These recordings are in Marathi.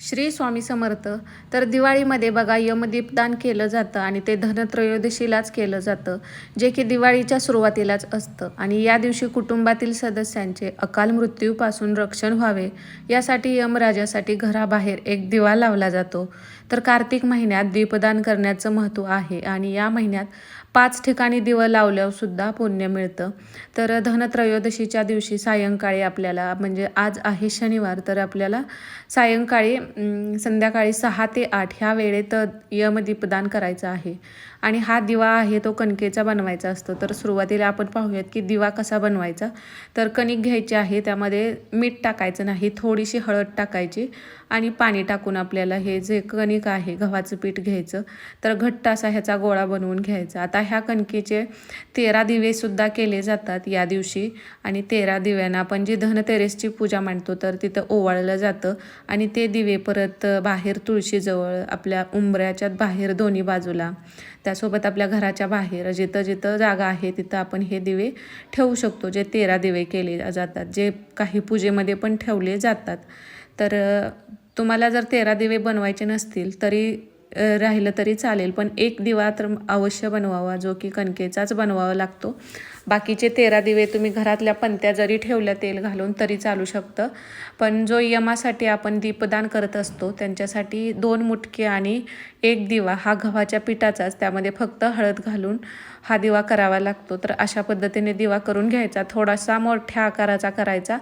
श्री स्वामी समर्थ. तर दिवाळीमध्ये बघा यमदीपदान केलं जातं आणि ते धनत्रयोदशीलाच केलं जातं जे की दिवाळीच्या सुरुवातीलाच असतं. आणि या दिवशी कुटुंबातील सदस्यांचे अकाल मृत्यूपासून रक्षण व्हावे यासाठी यमराजासाठी घराबाहेर एक दिवा लावला जातो. तर कार्तिक महिन्यात दीपदान करण्याचं महत्त्व आहे आणि या महिन्यात पाच ठिकाणी दिवं लावल्यावरसुद्धा पुण्य मिळतं. तर धनत्रयोदशीच्या दिवशी सायंकाळी आपल्याला म्हणजे आज आहे शनिवार तर आपल्याला सायंकाळी संध्याकाळी सहा ते आठ ह्या वेळेत यमदीपदान करायचं आहे. आणि हा दिवा आहे तो कणकेचा बनवायचा असतो. तर सुरुवातीला आपण पाहूयात की दिवा कसा बनवायचा. तर कणिक घ्यायची आहे त्यामध्ये मीठ टाकायचं नाही थोडीशी हळद टाकायची. आणि पाणी टाकून आपल्याला हे जे कणिक आहे गव्हाचं पीठ घ्यायचं. तर घट्ट असा ह्याचा गोळा बनवून घ्यायचा. आता ह्या कणकेचे तेरा दिवेसुद्धा केले जातात या दिवशी. आणि तेरा दिव्यांना आपण जी धनतेरेसची पूजा मांडतो तर तिथं ओवाळलं जातं. आणि ते दिवे परत बाहेर तुळशीजवळ आपल्या उंबऱ्याच्या बाहेर दोन्ही बाजूला त्यासोबत आपल्या घराच्या बाहेर जिथं जिथं जागा आहे तिथं आपण हे दिवे ठेवू शकतो जे तेरा दिवे केले जातात. जे काही पूजेमध्ये पण ठेवले जातात. तर तुम्हाला जर तेरा दिवे बनवायचे नसतील तरी राहिलं तरी चालेल. पण एक दिवा तर अवश्य बनवावा जो की कणकेचाच बनवावा लागतो. बाकीचे तेरा दिवे तुम्ही घरातल्या पंत्या जरी ठेवल्या तेल घालून तरी चालू शकतं. पण जो यमासाठी आपण दीपदान करत असतो त्यांच्यासाठी दोन मुटके आणि एक दिवा हा गव्हाच्या पिठाचाच त्यामध्ये फक्त हळद घालून हा दिवा करावा लागतो. तर अशा पद्धतीने दिवा करून घ्यायचा. थोडासा मोठ्या आकाराचा करायचा.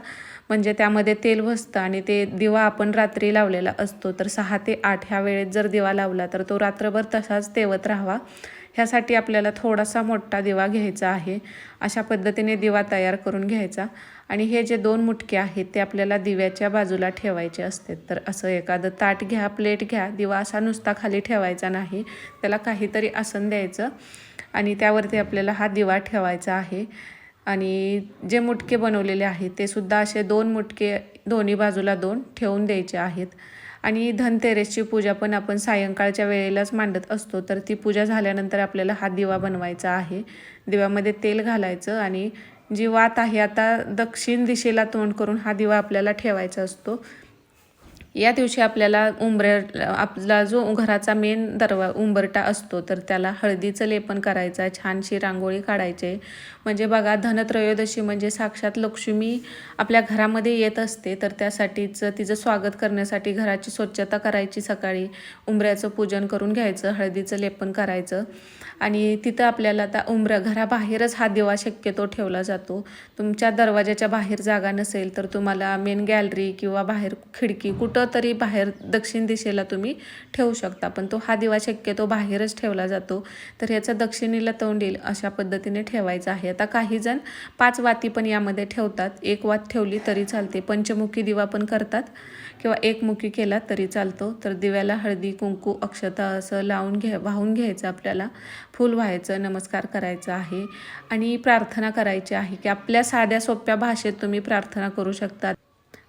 म्हणजे त्यामध्ये तेल बसतं आणि ते दिवा आपण रात्री लावलेला असतो तर सहा ते आठ ह्या वेळेत जर दिवा लावला तर तो रात्रभर तसाच तेवत राहावा. ह्यासाठी आपल्याला थोडासा मोठा दिवा घ्यायचा आहे. अशा पद्धतीने दिवा तयार करून घ्यायचा. आणि हे जे दोन मुटके आहेत ते आपल्याला दिव्याच्या बाजूला ठेवायचे असते. तर असं एखादं ताट घ्या प्लेट घ्या दिवा असा नुसता खाली ठेवायचा नाही. त्याला काहीतरी आसन द्यायचं आणि त्यावरती आपल्याला हा दिवा ठेवायचा आहे. आणि जे मुटके बनवलेले आहेत ते सुद्धा असे दोन मुटके दोन्ही बाजूला दोन ठेवून द्यायचे आहेत. आणि धनतेरेसची पूजा पण आपण सायंकाळच्या वेळेलाच मांडत असतो तर ती पूजा झाल्यानंतर आपल्याला हा दिवा बनवायचा आहे. दिव्यामध्ये तेल घालायचं आणि जी वात आहे आता दक्षिण दिशेला तोंड करून हा दिवा आपल्याला ठेवायचा असतो. या दिवशी आपल्याला उंबऱ्या आपला जो घराचा मेन दरवा उंबरटा असतो तर त्याला हळदीचं लेपन करायचं आहे छानशी रांगोळी काढायची. म्हणजे बघा धनत्रयोदशी म्हणजे साक्षात लक्ष्मी आपल्या घरामध्ये येत असते तर त्यासाठीचं तिचं स्वागत करण्यासाठी घराची स्वच्छता करायची सकाळी. उंबऱ्याचं पूजन करून घ्यायचं हळदीचं लेपन करायचं. आणि तिथं आपल्याला आता उंबऱ्या घराबाहेरच हा दिवा शक्यतो ठेवला जातो. तुमच्या दरवाजाच्या बाहेर जागा नसेल तर तुम्हाला मेन गॅलरी किंवा बाहेर खिडकी कुठं तरी बाहेर दक्षिण दिशेला तुम्ही ठेवू शकता. पण तो हा दिवा शक्यतो बाहेरच ठेवला जातो. तर याचा दक्षिणेला तोंड येईल अशा पद्धतीने ठेवायचा आहे. आता काही जण पाच वाती पण यामध्ये ठेवतात. एक वात ठेवली तरी चालते. पंचमुखी दिवा पण करतात. किंवा एकमुखी केला तरी चालतो. तर दिव्याला हळदी कुंकू अक्षता असं लावून घ्या वाहून घ्यायचं आपल्याला. फूल व्हायचं नमस्कार करायचा आहे. आणि प्रार्थना करायची आहे की आपल्या साध्या सोप्या भाषेत तुम्ही प्रार्थना करू शकता.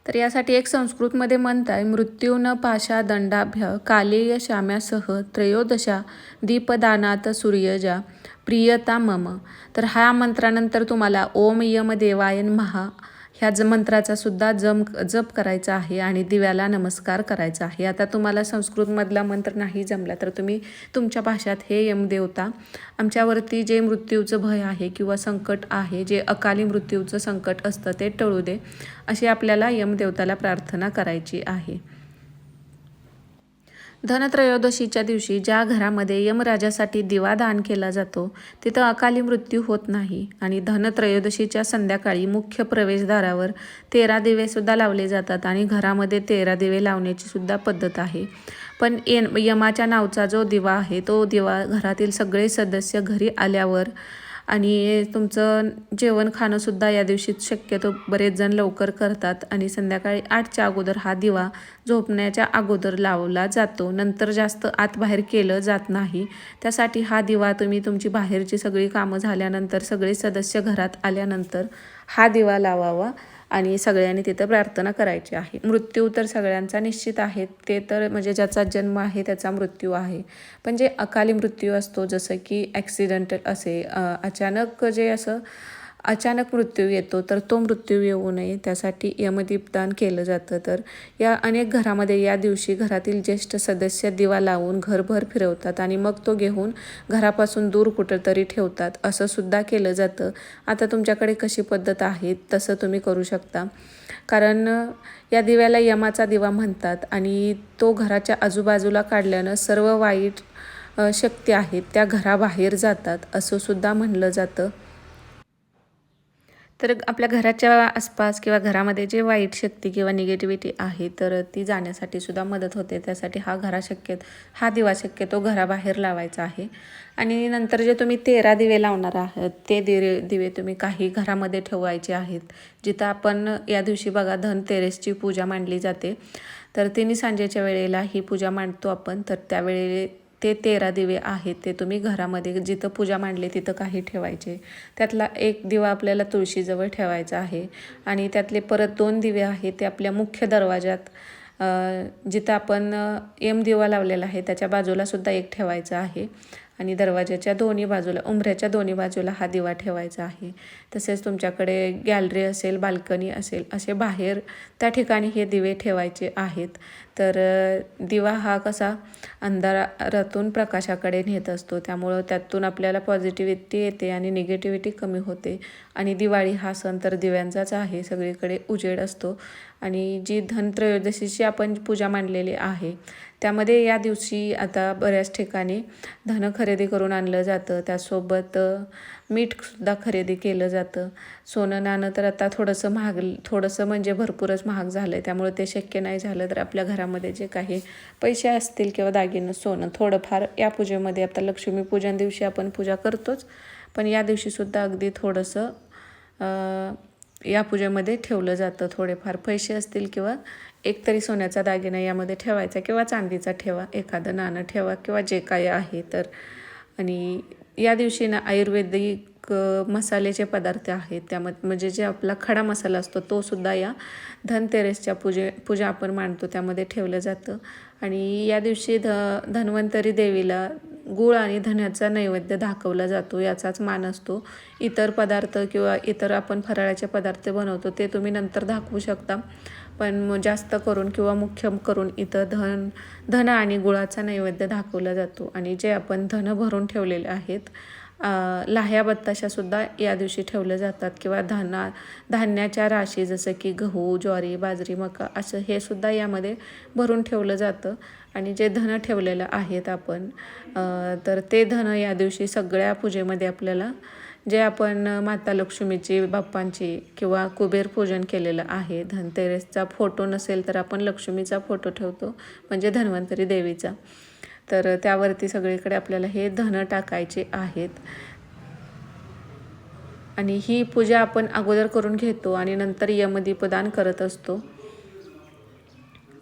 तर यासाठी एक संस्कृतमध्ये म्हणताय मृत्यून पाशा दंडाभ्य कालेय श्याम्यासह त्रयोदशा दीपदानात सूर्यजा प्रियता मम. तर ह्या मंत्रानंतर तुम्हाला ओम यम देवायन महा ह्या ज मंत्राचा सुद्धा जम जप करायचा आहे आणि दिव्याला नमस्कार करायचा आहे. आता तुम्हाला संस्कृतमधला मंत्र नाही जमला तर तुम्ही तुमच्या भाषात हे यमदेवता आमच्यावरती जे मृत्यूचं भय आहे किंवा संकट आहे जे अकाली मृत्यूचं संकट असतं ते टळू दे. अशी आपल्याला यमदेवताला प्रार्थना करायची आहे. धनत्रयोदशीच्या दिवशी ज्या घरामध्ये यमराजासाठी दिवा दान केला जातो तिथं अकाली मृत्यू होत नाही आणि धनत्रयोदशीच्या संध्याकाळी मुख्य प्रवेशद्वारावर तेरा दिवेसुद्धा लावले जातात आणि घरामध्ये तेरा दिवे लावण्याची सुद्धा पद्धत आहे. पण ये यमाच्या नावचा जो दिवा आहे तो दिवा घरातील सगळे सदस्य घरी आल्यावर आणि तुमचं जेवण खाणंसुद्धा या दिवशी शक्यतो बरेच जण लवकर करतात. आणि संध्याकाळी आठच्या अगोदर हा दिवा झोपण्याच्या अगोदर लावला जातो. नंतर जास्त आत बाहेर केलं जात नाही. त्यासाठी हा दिवा तुम्ही तुमची बाहेरची सगळी कामं झाल्यानंतर सगळे सदस्य घरात आल्यानंतर हा दिवा लावावा. आणि सगळ्यांनी तिथं प्रार्थना करायची आहे. मृत्यू तर सगळ्यांचा निश्चित आहे. ते तर म्हणजे ज्याचा जन्म आहे त्याचा मृत्यू आहे. पण जे अकाली मृत्यू असतो जसं की ॲक्सिडेंटल असे अचानक जे असं अचानक मृत्यू येतो तर तो मृत्यू येऊ नये. त्यासाठी यमदीपदान केलं जातं. तर या अनेक घरामध्ये या दिवशी घरातील ज्येष्ठ सदस्य दिवा लावून घरभर फिरवतात आणि मग तो घेऊन घरापासून दूर कुठंतरी ठेवतात. असं सुद्धा केलं जातं. आता तुमच्याकडे कशी पद्धत आहे? तसं तुम्ही करू शकता. कारण या दिव्याला यमाचा दिवा म्हणतात आणि तो घराच्या आजूबाजूला काढल्यानं सर्व वाईट शक्ती आहेत. त्या घराबाहेर जातात. असं सुद्धा म्हणलं जातं. तर आपल्या घराच्या आसपास किंवा घरामध्ये जे वाईट शक्ती किंवा निगेटिव्हिटी आहे तर ती जाण्यासाठी सुद्धा मदत होते. त्यासाठी हा घरा शक्यत हा दिवा शक्यतो घराबाहेर लावायचा आहे. आणि नंतर जे तुम्ही तेरा दिवे लावणार आहात ते दिवे दिवे तुम्ही काही घरामध्ये ठेवायचे आहेत. जिथं आपण या दिवशी बघा धनतेरेसची पूजा मांडली जाते. तर तिन्ही सांजेच्या वेळेला ही पूजा मांडतो आपण. तर त्यावेळी ते तेरा दिवे आहेत ते तुम्ही घरामध्ये जिथं पूजा मांडली तिथं काही ठेवायचे. त्यातला एक दिवा आपल्याला तुळशीजवळ ठेवायचा आहे. आणि त्यातले परत दोन दिवे आहेत ते आपल्या मुख्य दरवाजात जिथं आपण एम दिवा लावलेला आहे त्याच्या बाजूला सुद्धा एक ठेवायचा आहे. आणि दरवाजाच्या दोन्ही बाजूला उंबऱ्याच्या दोन्ही बाजूला हा दिवा ठेवायचा आहे. तसेच तुमच्याकडे गॅलरी असेल बाल्कनी असेल असे बाहेर त्या ठिकाणी हे दिवे ठेवायचे आहेत. तर दिवा हा कसा अंधारातून प्रकाशाकडे नेत असतो त्यामुळं त्यातून आपल्याला पॉझिटिव्हिटी येते आणि निगेटिव्हिटी कमी होते. आणि दिवाळी हा सण तर दिव्यांचाच आहे सगळीकडे उजेड असतो. आणि जी धनत्रयोदशीची आपण पूजा मांडलेली आहे त्यामध्ये या दिवशी आता बऱ्याच ठिकाणी धन खरेदी करून आणलं जातं. त्यासोबत मीठसुद्धा खरेदी केलं जातं. सोनं नाणं तर आता थोडंसं महाग थोडंसं म्हणजे भरपूरच महाग झालं आहे त्यामुळे ते शक्य नाही झालं तर आपल्या घरामध्ये जे काही पैसे असतील किंवा दागिनं सोनं थोडंफार या पूजेमध्ये आता लक्ष्मीपूजन दिवशी आपण पूजा करतोच. पण या दिवशीसुद्धा अगदी थोडंसं या पूजेमध्ये ठेवलं जातं. थोडेफार पैसे असतील किंवा एक तरी सोन्याचा दागिना यामध्ये ठेवायचा किंवा चांदीचा ठेवा एखादं नाणं ठेवा किंवा जे काही आहे तर. आणि या दिवशी ना आयुर्वेदिक मसालेचे मसाल्याचे पदार्थ आहेत त्यामध्ये म्हणजे जे आपला खडा मसाला असतो तो सुद्धा या धनतेरसच्या पूजे पूजा आपण मांडतो त्यामध्ये ठेवलं जातं. आणि या दिवशी ध धन्वंतरी देवीला गूळ आणि धन्याचा नैवेद्य दाखवला जातो याचाच मान असतो. इतर पदार्थ किंवा इतर आपण फराळाचे पदार्थ बनवतो ते तुम्ही नंतर दाखवू शकता. पण मग जास्त करून किंवा मुख्य करून इथं धन धन आणि गुळाचा नैवेद्य दाखवला जातो. आणि जे आपण धन भरून ठेवलेले आहेत लाह्या बत्ताशासुद्धा या दिवशी ठेवल्या जातात किंवा धाना धान्याच्या राशी जसं की गहू ज्वारी बाजरी मका असं हे सुद्धा यामध्ये भरून ठेवलं जातं. आणि जे धन ठेवलेलं आहेत आपण तर ते धन या दिवशी सगळ्या पूजेमध्ये आपल्याला जे आपण माता लक्ष्मीची बाप्पांची किंवा कुबेर पूजन केलेलं आहे धनतेरसचा फोटो नसेल तर आपण लक्ष्मीचा फोटो ठेवतो म्हणजे धन्वंतरी देवीचा. तर त्यावरती सगळीकडे आपल्याला हे धन टाकायचे आहेत. आणि ही पूजा आपण अगोदर करून घेतो आणि नंतर यमदीपदान करत असतो.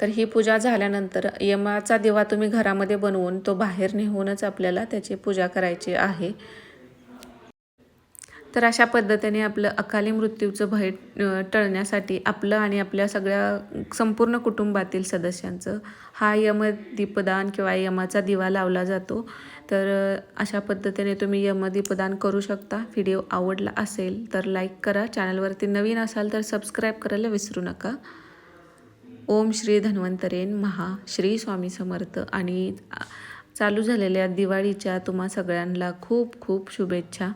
तर ही पूजा झाल्यानंतर यमाचा दिवा तुम्ही घरामध्ये बनवून तो बाहेर नेऊनच आपल्याला त्याची पूजा करायची आहे. तर अशा पद्धतीने आपलं अकाली मृत्यूचं भय टळण्यासाठी आपलं आणि आपल्या सगळ्या संपूर्ण कुटुंबातील सदस्यांचं हा यमदीपदान किंवा यमाचा दिवा लावला जातो. तर अशा पद्धतीने तुम्ही यमदीपदान करू शकता. व्हिडिओ आवडला असेल तर लाईक करा. चॅनलवरती नवीन असाल तर सबस्क्राईब करायला विसरू नका. ओम श्री धन्वंतरेन. महा श्री स्वामी समर्थ. आणि चालू झालेल्या दिवाळीच्या तुम्हा सगळ्यांना खूप खूप शुभेच्छा.